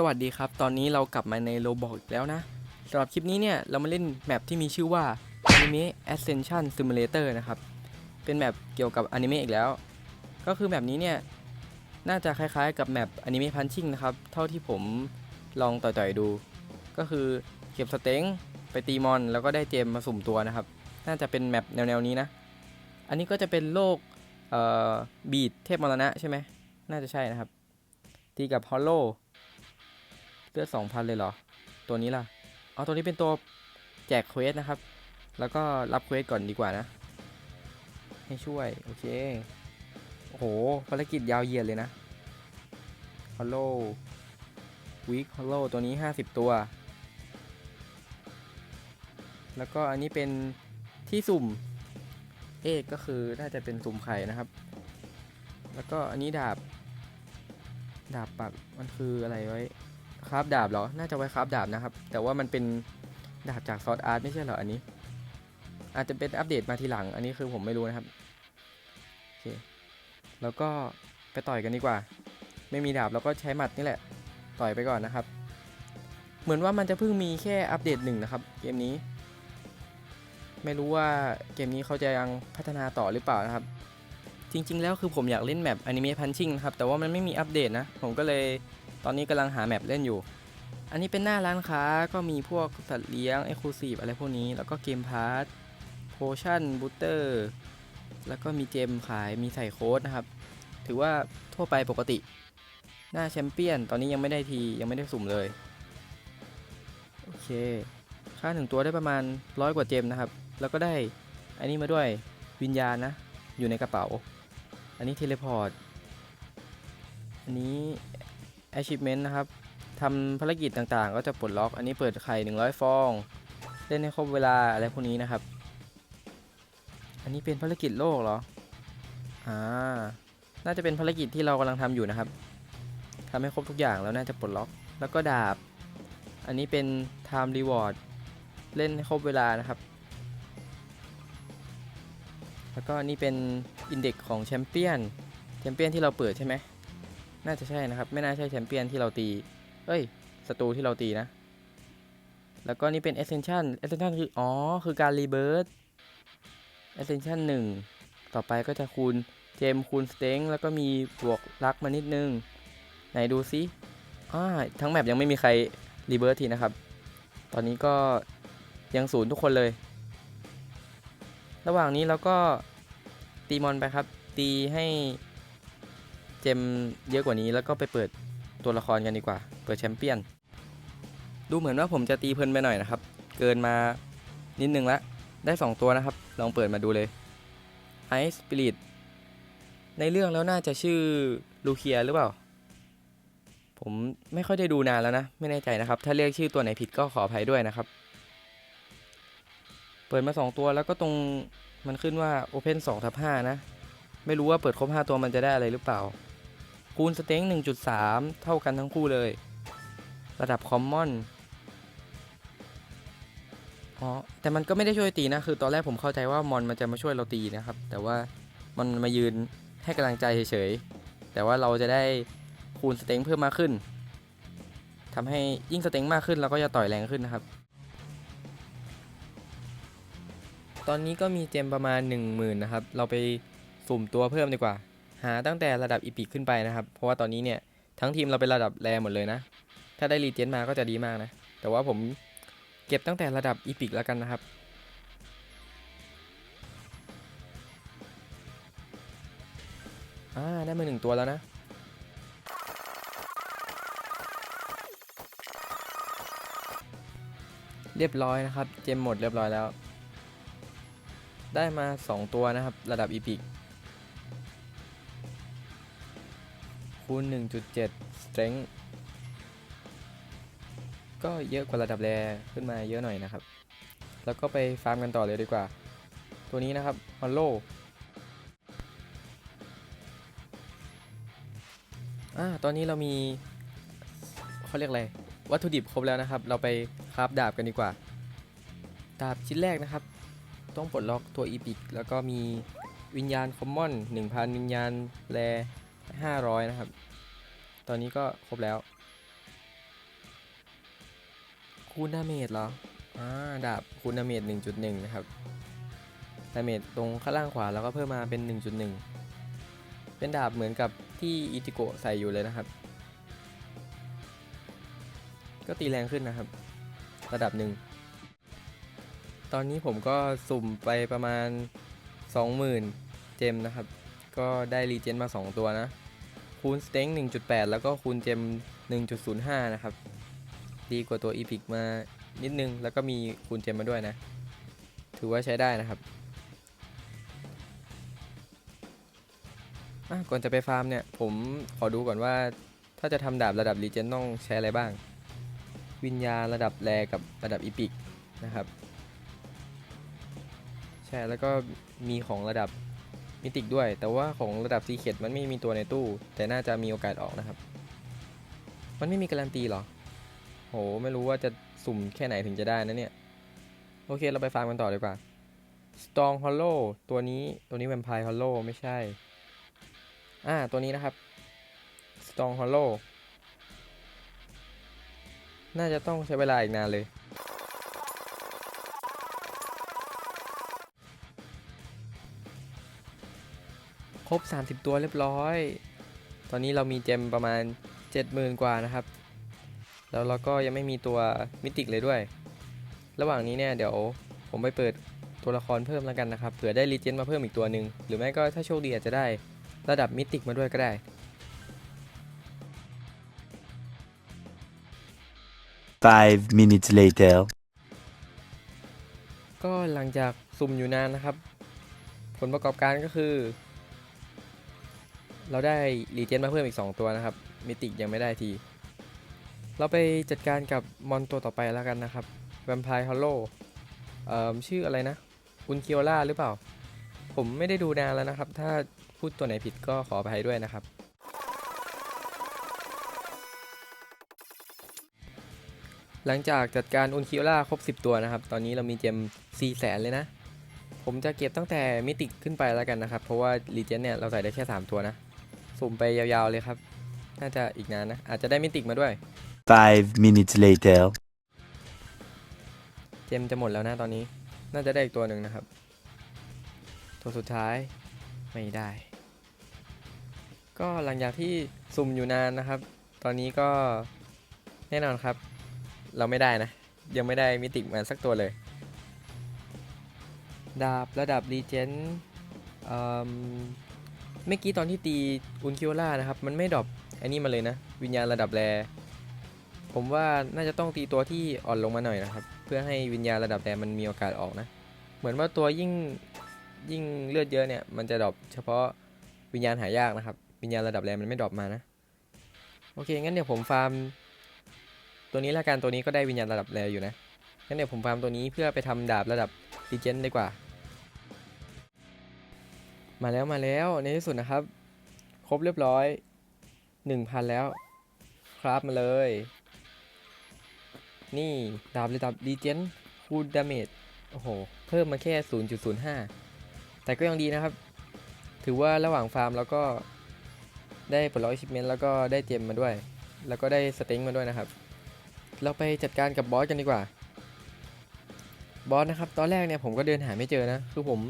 สวัสดีครับ ตอนนี้เรากลับมาในโลบอกอีกแล้วนะสำหรับคลิปนี้เนี่ย เรามาเล่นแมปที่มีชื่อว่า Anime Ascension Simulator นะครับ เป็นแมปเกี่ยวกับอนิเมะอีกแล้ว ก็คือแมปนี้เนี่ย น่าจะคล้ายๆกับแมปอนิเมะพันชิ่งนะครับ เท่าที่ผมลองต่อยๆดู ก็คือเก็บสเต็งไปตีมอน แล้วก็ได้เจมมาสุ่มตัวนะครับ น่าจะเป็นแมปแนวๆนี้นะ อันนี้ก็จะเป็นโลกเอ่อบีดเทพมรณะใช่ไหมน่าจะใช่นะครับ ตีกับฮอลโล ลือดสองพันเลยเหรอ ตัวนี้ล่ะ เอาตัวนี้เป็นตัวแจกเควสนะครับ แล้วก็รับเควสก่อนดีกว่านะ ให้ช่วย โอเค โอ้โห ภารกิจยาวเหยียดเลยนะฮอลโลวิกฮอลโลตัวนี้ 50 ตัว แล้วก็อันนี้เป็นที่สุ่ม เอกก็คือน่าจะเป็นสุ่มไข่นะครับ แล้วก็อันนี้ดาบ ดาบปักมันคืออะไรไว้ คราฟดาบเหรอ น่าจะไว้คราฟดาบนะครับ แต่ว่ามันเป็นดาบจากซอสอาร์ตไม่ใช่เหรออันนี้ อาจจะเป็นอัปเดตมาทีหลัง อันนี้คือผมไม่รู้นะครับ โอเค แล้วก็ไปต่อยกันดีกว่า ไม่มีดาบเราก็ใช้หมัดนี่แหละ ต่อยไปก่อนนะครับ เหมือนว่ามันจะเพิ่งมีแค่อัปเดตหนึ่งนะครับ เกมนี้ ไม่รู้ว่าเกมนี้เขาจะยังพัฒนาต่อหรือเปล่านะครับ จริง ๆ แล้วคือผมอยากเล่นแมปอนิเมะพันชิ่งนะครับ แต่ว่ามันไม่มีอัปเดตนะ ผมก็เลย ตอนนี้กำลังหาแมปเล่นอยู่ อันนี้เป็นหน้าร้านค้าก็มีพวกสัตว์เลี้ยงเอ็กซ์คลูซีฟอะไรพวกนี้ แล้วก็เกมพาร์ทโพชั่นบูตเตอร์แล้วก็มีเจมขายมีใส่โค้ดนะครับ ถือว่าทั่วไปปกติ หน้าแชมเปี้ยน ตอนนี้ยังไม่ได้ทียังไม่ได้สุ่มเลย โอเค ค่าหนึ่งตัวได้ประมาณร้อยกว่าเจมนะครับ แล้วก็ได้อันนี้มาด้วยวิญญาณนะ อยู่ในกระเป๋า อันนี้เทเลพอร์ต อันนี้ achievement นะครับทำภารกิจต่างๆ ก็จะปลดล็อก อันนี้เปิดไข่ 100 ฟอง เล่นให้ครบเวลาอะไรพวกนี้นะครับ อันนี้เป็นภารกิจโลกเหรอ อ่า น่าจะเป็นภารกิจที่เรากำลังทำอยู่นะครับทำให้ครบทุกอย่างแล้วน่าจะปลดล็อก แล้วก็ดาบ อันนี้เป็น time reward เล่นให้ครบเวลานะครับ แล้วก็นนี่เป็นอินเด็กของแชมเปี้ยน แชมเปี้ยนที่เราเปิดใช่ไหม น่าจะใช่นะครับ ไม่น่าใช่แชมเปี้ยนที่เราตี เอ้ยศัตรูที่เราตีนะ แล้วก็นี่เป็น Ascension Ascension คือ อ๋อ คือการรีเบิร์ Ascension 1 ต่อไปก็จะคูณเจมคูณสเต็งแล้วก็มีบวกลักมานิดนึง ไหนดูซิอ่าทั้งแมปยังไม่มีใครรีเบิร์ทีนะครับ ตอนนี้ก็ยังศูนย์ทุกคนเลย ระหว่างนี้เราก็ตีมอนไปครับ ตีให้ เจมเยอะกว่านี้แล้วก็ไปเปิดตัวละครกันดีกว่า เปิดแชมเปี้ยน ดูเหมือนว่าผมจะตีเพลินไปหน่อยนะครับ เกินมานิดนึงละ ได้ 2 ตัวนะครับ ลองเปิดมาดูเลย Ice Spirit ในเรื่องแล้วน่าจะชื่อลูเคียหรือเปล่า ผมไม่ค่อยได้ดูนานแล้วนะ ไม่แน่ใจนะครับ ถ้าเรียกชื่อตัวไหนผิดก็ขออภัยด้วยนะครับ เปิดมา 2 ตัวแล้วก็ตรงมันขึ้นว่า Open 2ทับ5นะ ไม่รู้ว่าเปิดครบ 5 ตัวมันจะได้อะไรหรือเปล่า คูณสเต็ง1.3 เท่ากันทั้งคู่เลย ระดับคอมมอนอ๋อแต่มันก็ไม่ได้ช่วยตีนะ คือตอนแรกผมเข้าใจว่ามอนมันจะมาช่วยเราตีนะครับ แต่ว่ามันมายืนให้กำลังใจเฉยๆ แต่ว่าเราจะได้คูณสเต็งเพิ่มมากขึ้นทำให้ยิ่งสเต็งมากขึ้นเราก็จะต่อยแรงขึ้นนะครับ ตอนนี้ก็มีเจมประมาณ 1 0,000นะครับ เราไปสุ่มตัวเพิ่มดีกว่า หาตั้งแต่ระดับอีพิกขึ้นไปนะครับ เพราะว่าตอนนี้เนี่ยทั้งทีมเราเป็นระดับแรหมดเลยนะ ถ้าได้รีเจนมาก็จะดีมากนะ แต่ว่าผมเก็บตั้งแต่ระดับอีพิกแล้วกันนะครับ อ่า ได้มาหนึ่งตัวแล้วนะเรียบร้อยนะครับ เจมหมดเรียบร้อยแล้ว ได้มา 2 ตัวนะครับ ระดับอีพิก คูณ1.7 strength ก็เยอะกว่าระดับแรขึ้นมาเยอะหน่อยนะครับ แล้วก็ไปฟาร์มกันต่อเลยดีกว่า ตัวนี้นะครับฮอลโลอ่าตอนนี้เรามีเขาเรียกอะไร วัตถุดิบครบแล้วนะครับ เราไปคราฟดาบกันดีกว่า ดาบชิ้นแรกนะครับ ต้องปลดล็อกตัวอีพิกแล้วก็มีวิญญาณคอมมอน 1,000 วิญญาณแร 500 นะครับ ตอนนี้ก็ครบแล้ว คูณดาเมจเหรออ่าดาบคูณดาเมจ1.1 นะครับ ดาเมจตรงข้างล่างขวาแล้วก็เพิ่มมาเป็น 1.1 เป็นดาบเหมือนกับที่อิติโกะใส่อยู่เลยนะครับ ก็ตีแรงขึ้นนะครับ ระดับหนึ่ง ตอนนี้ผมก็สุ่มไปประมาณ 20,000 เจมนะครับ ก็ได้รีเจนมา 2 ตัวนะ คูณสเต็ง1.8 แล้วก็คูณเจม 1.05 นะครับ ดีกว่าตัวอีพิกมานิดนึง แล้วก็มีคูณเจมมาด้วยนะ ถือว่าใช้ได้นะครับก่อนจะไปฟาร์มเนี่ย ผมขอดูก่อนว่า ถ้าจะทำดาบระดับรีเจนต้องใช้อะไรบ้าง วิญญาณระดับแรกับระดับอีพิกนะครับ ใช่ แล้วก็มีของระดับ มิติกด้วย แต่ว่าของระดับซีเคดมันไม่มีตัวในตู้ แต่น่าจะมีโอกาสออกนะครับ มันไม่มีการันตีหรอ โห ไม่รู้ว่าจะสุ่มแค่ไหนถึงจะได้นะเนี่ย โอเค เราไปฟาร์มกันต่อดีกว่า Strong Hollow ตัวนี้ ตัวนี้ Vampire Hollow ไม่ใช่ อ่า ตัวนี้นะครับ Strong Hollow น่าจะต้องใช้เวลาอีกนานเลย ครบ 30 ตัวเรียบร้อย ตอนนี้เรามีเจมประมาณ 70,000 กว่านะครับ แล้วเราก็ยังไม่มีตัวมิติกเลยด้วย ระหว่างนี้เนี่ยเดี๋ยวผมไปเปิดตัวละครเพิ่มแล้วกันนะครับ เผื่อได้รีเจนมาเพิ่มอีกตัวหนึ่ง หรือไม่ก็ถ้าโชคดีอาจจะได้ระดับมิติกมาด้วยก็ได้ Five minutes later. ก็หลังจากสุ่มอยู่นานนะครับ ผลประกอบการก็คือ เราได้รีเจนมาเพิ่มอีก 2 ตัวนะครับ มิติยังไม่ได้ที เราไปจัดการกับมอนตัวต่อไปแล้วกันนะครับแวมไพร์ฮอลโลเอ่อชื่ออะไรนะอุนเคียวล่าหรือเปล่า ผมไม่ได้ดูนานแล้วนะครับ ถ้าพูดตัวไหนผิดก็ขออภัยด้วยนะครับ หลังจากจัดการอุนคิโอล่าครบ 10 ตัวนะครับ ตอนนี้เรามีเจม4แสนเลยนะผมจะเก็บตั้งแต่มิติขึ้นไปแล้วกันนะครับ เพราะว่ารีเจนเนี่ย เราใส่ได้แค่ 3 ตัวนะ สุ่มไปยาวๆเลยครับ น่าจะอีกนานนะ อาจจะได้มิติกมาด้วย Five minutes later. เจมจะหมดแล้วนะตอนนี้ น่าจะได้อีกตัวหนึ่งนะครับ ตัวสุดท้ายไม่ได้ ก็หลังจากที่สุ่มอยู่นานนะครับ ตอนนี้ก็แน่นอนครับ เราไม่ได้นะ ยังไม่ได้มิติกมาสักตัวเลย ดาบระดับรีเจน เมื่อกี้ตอนที่ตีอุนคิโอล่านะครับ มันไม่ดรอปอันนี้มาเลยนะ วิญญาณระดับแรผมว่าน่าจะต้องตีตัวที่อ่อนลงมาหน่อยนะครับ เพื่อให้วิญญาณระดับแรมันมีโอกาสออกนะ เหมือนว่าตัวยิ่งยิ่งเลือดเยอะเนี่ย มันจะดรอปเฉพาะวิญญาณหายากนะครับ วิญญาณระดับแรมันไม่ดรอปมานะ โอเค งั้นเดี๋ยวผมฟาร์ม ตัวนี้ละกันตัวนี้ก็ได้วิญญาณระดับแรอยู่นะงั้นเดี๋ยวผมฟาร์มตัวนี้เพื่อไปทำดาบระดับดีเจนดีกว่า มาแล้วมาแล้วในที่สุดนะครับ ครบเรียบร้อย 1,000 แล้ว ครับมาเลย นี่ดาบระดับดีเจนคูณดาเมจโอ้โห เพิ่มมาแค่ 0.05 แต่ก็ยังดีนะครับ ถือว่าระหว่างฟาร์มแล้วก็ได้ผลลัพธ์ชิปเมนต์แล้วก็ได้เจมมาด้วย แล้วก็ได้สเต็งมาด้วยนะครับ เราไปจัดการกับบอสกันดีกว่า บอสนะครับ ตอนแรกเนี่ยผมก็เดินหาไม่เจอนะ คือผม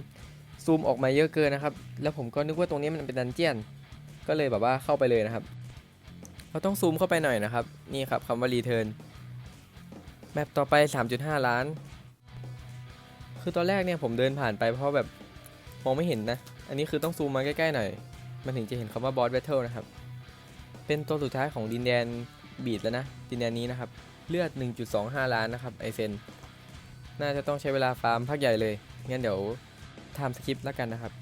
ซูมออกมาเยอะเกินนะครับ แล้วผมก็นึกว่าตรงนี้มันเป็นดันเจียน ก็เลยแบบว่าเข้าไปเลยนะครับ เราต้องซูมเข้าไปหน่อยนะครับ นี่ครับคำว่ารีเทิร์นแมปต่อไป 3.5 ล้าน คือตอนแรกเนี่ยผมเดินผ่านไปเพราะแบบมองไม่เห็นนะ อันนี้คือต้องซูมมาใกล้ๆหน่อย มันถึงจะเห็นคำว่าบอสแบทเทิลนะครับ เป็นตัวสุดท้ายของดินแดนบีดแล้วนะ ดินแดนนี้นะครับ เลือด 1.25 ล้านนะครับไอเซน น่าจะต้องใช้เวลาฟาร์มพักใหญ่เลย งั้นเดี๋ยว ทำสคริปต์แล้วกันนะครับ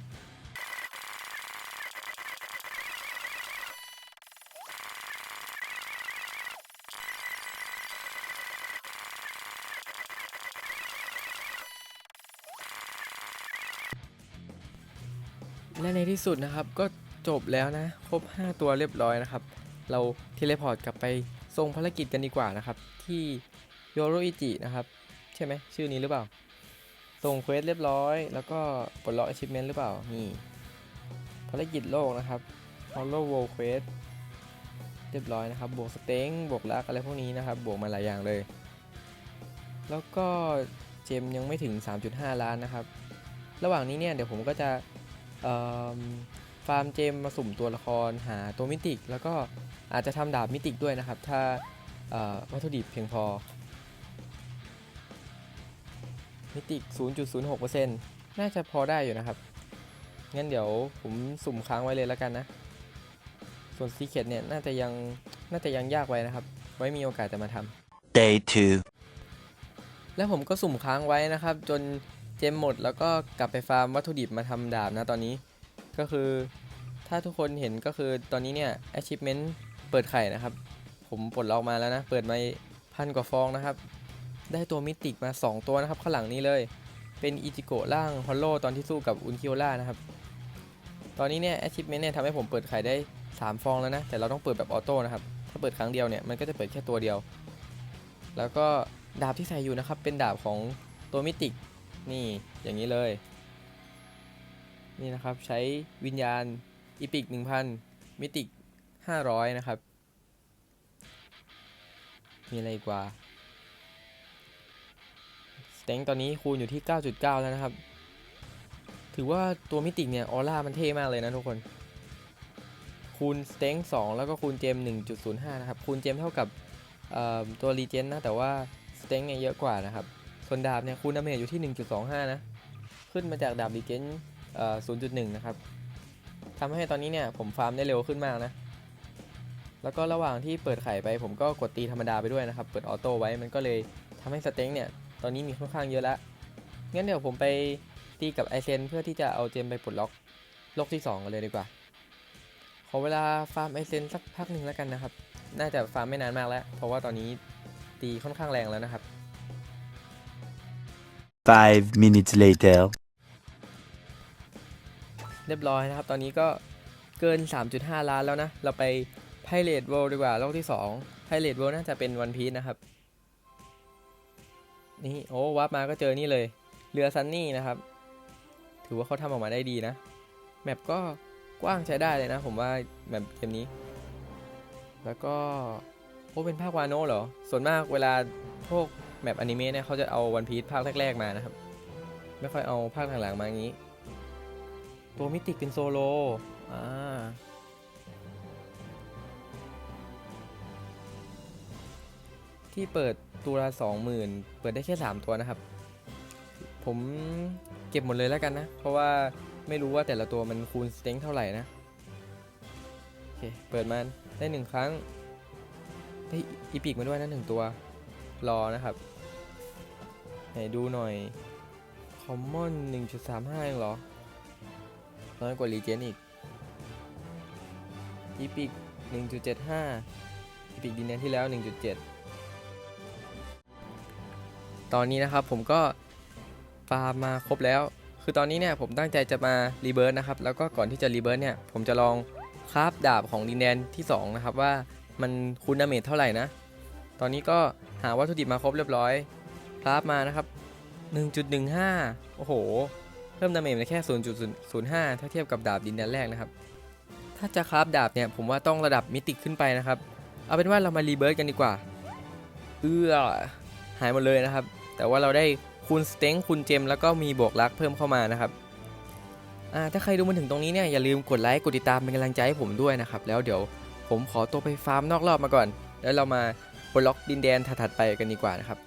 และในที่สุดนะครับก็จบแล้วนะ ครบ 5 ตัวเรียบร้อยนะครับ เราเทเลพอร์ตกลับไปส่งภารกิจกันดีกว่านะครับ ที่โยโรอิจินะครับ ใช่ไหมชื่อนี้หรือเปล่า ส่งเควสเรียบร้อย แล้วก็ปลดล็อก achievement หรือเปล่า นี่ภารกิจโลกนะครับ Hollow World Quest เรียบร้อยนะครับ บวกสเต็งบวกลักอะไรพวกนี้นะครับ บวกมาหลายอย่างเลย แล้วก็เจมยังไม่ถึง 3.5 ล้านนะครับ ระหว่างนี้เนี่ยเดี๋ยวผมก็จะฟาร์มเจมมาสุ่มตัวละครหาตัวมิติก แล้วก็อาจจะทำดาบมิติกด้วยนะครับ ถ้าวัตถุดิบเพียงพอ มิติก 0.06%น่าจะพอได้อยู่นะครับ งั้นเดี๋ยวผมสุ่มค้างไว้เลยแล้วกันนะ ส่วนซีเคดเนี่ยน่าจะยังน่าจะยังยากไว้นะครับ ไว้มีโอกาสจะมาทำ Day 2. แล้วผมก็สุ่มค้างไว้นะครับ จนเจมหมดแล้วก็กลับไปฟาร์มวัตถุดิบมาทำดาบนะตอนนี้ ก็คือถ้าทุกคนเห็นก็คือตอนนี้เนี่ย achievement เปิดไข่นะครับ ผมปลดล็อกมาแล้วนะ เปิดมาพันกว่าฟองนะครับ ได้ตัวมิติกมา 2 ตัวนะครับข้างหลังนี้เลย เป็นอิจิโกะร่างฮอลโลตอนที่สู้กับอุนคิโอล่านะครับ ตอนนี้เนี่ย achievement เนี่ยทำให้ผมเปิดไข่ได้ 3 ฟองแล้วนะ แต่เราต้องเปิดแบบออโต้นะครับ ถ้าเปิดครั้งเดียวเนี่ยมันก็จะเปิดแค่ตัวเดียว แล้วก็ดาบที่ใส่อยู่นะครับ เป็นดาบของตัวมิติกนี่อย่างนี้เลย นี่นะครับใช้วิญญาณอีพิก1000 มิติก500 นะครับ มีอะไรกว่า สเต็งตอนนี้คูณอยู่ที่ 9.9 แล้วนะครับ ถือว่าตัวมิติเนี่ย ออร่ามันเท่มากเลยนะทุกคน คูณสเต็ง2แล้วก็คูณเจม 1.05 นะครับ คูณเจมเท่ากับตัวรีเจนนะ แต่ว่าสเต็งเนี่ยเยอะกว่านะครับ ส่วนดาบเนี่ยคูณดาเมจอยู่ที่ 1.25 นะ ขึ้นมาจากดาบรีเจนเอ่อ0.1 นะครับทำให้ตอนนี้เนี่ยผมฟาร์มได้เร็วขึ้นมากนะ แล้วก็ระหว่างที่เปิดไข่ไป ผมก็กดตีธรรมดาไปด้วยนะครับ เปิดออโต้ไว้ มันก็เลยทำให้สเต็งเนี่ย ตอนนี้มีค่อนข้างเยอะแล้ว งั้นเดี๋ยวผมไปตีกับไอเซนเพื่อที่จะเอาเจมไปปลดล็อกโลกที่ 2 กันเลยดีกว่า ขอเวลาฟาร์มไอเซนสักพักหนึ่งแล้วกันนะครับ น่าจะฟาร์มไม่นานมากแล้ว เพราะว่าตอนนี้ตีค่อนข้างแรงแล้วนะครับ5 minutes later. เรียบร้อยนะครับ ตอนนี้ก็เกิน 3.5 ล้านแล้วนะ เราไปไพเรตเวิลด์ดีกว่าโลกที่2ไพเรตเวิลด์น่าจะเป็นวันพี e นะครับ นี่โอ้วับมาก็เจอนี่เลย เรือซันนี่นะครับ ถือว่าเขาทำออกมาได้ดีนะ แมปก็กว้างใช้ได้เลยนะ ผมว่าแมปเกมนี้ แล้วก็โอ้เป็นภาควาโนะเหรอ ส่วนมากเวลาพวกแมปอนิเมะเนี่ยเขาจะเอาวันพี e ภาคแรก ๆ มานะครับ ไม่ค่อยเอาภาคหลังๆมาอย่างนี้ ตัวมิติกเป็นโซโล อ่า ที่เปิดตัวละสองหมื่นเปิดได้แค่ 3 ตัวนะครับ ผมเก็บหมดเลยแล้วกันนะ เพราะว่าไม่รู้ว่าแต่ละตัวมันคูณสเต็งเท่าไหร่นะโอเคเปิดมาได้หนึ่งครั้งได้อีพิกมาด้วยนะหนึ่งตัวรอนะครับไหนดูหน่อยคอมมอน1.35เองเหรอน้อยกว่ารีเจนอีกอีพิก1.75อีพิกดินแดนที่แล้ว 1.7 ตอนนี้นะครับผมก็ฟาร์มมาครบแล้ว คือตอนนี้เนี่ยผมตั้งใจจะมารีเบิร์นะครับ แล้วก็ก่อนที่จะรีเบิร์เนี่ยผมจะลองคราฟดาบของดินแดนที่ 2 นะครับ ว่ามันคูณดาเมจเท่าไหร่นะ ตอนนี้ก็หาวัตถุดิบมาครบเรียบร้อยคราฟมานะครับ 1.15 โอ้โห เพิ่มดาเมจมาแค่ 0.05 ถ้าเทียบกับดาบดินแดนแรกนะครับ ถ้าจะคราฟดาบเนี่ยผมว่าต้องระดับมิติขึ้นไปนะครับ เอาเป็นว่าเรามารีเบิร์ตกันดีกว่า เอื้อ หายหมดเลยนะครับ แต่ว่าเราได้คูณสเต็งคูณเจมแล้วก็มีบวกลักเพิ่มเข้ามานะครับถ้าใครดูมาถึงตรงนี้เนี่ยอย่าลืมกดไลค์กดติดตามเป็นกำลังใจให้ผมด้วยนะครับ แล้วเดี๋ยวผมขอตัวไปฟาร์มนอกรอบมาก่อน แล้วเรามาบล็อกดินแดนถัดๆไปกันดีกว่านะครับ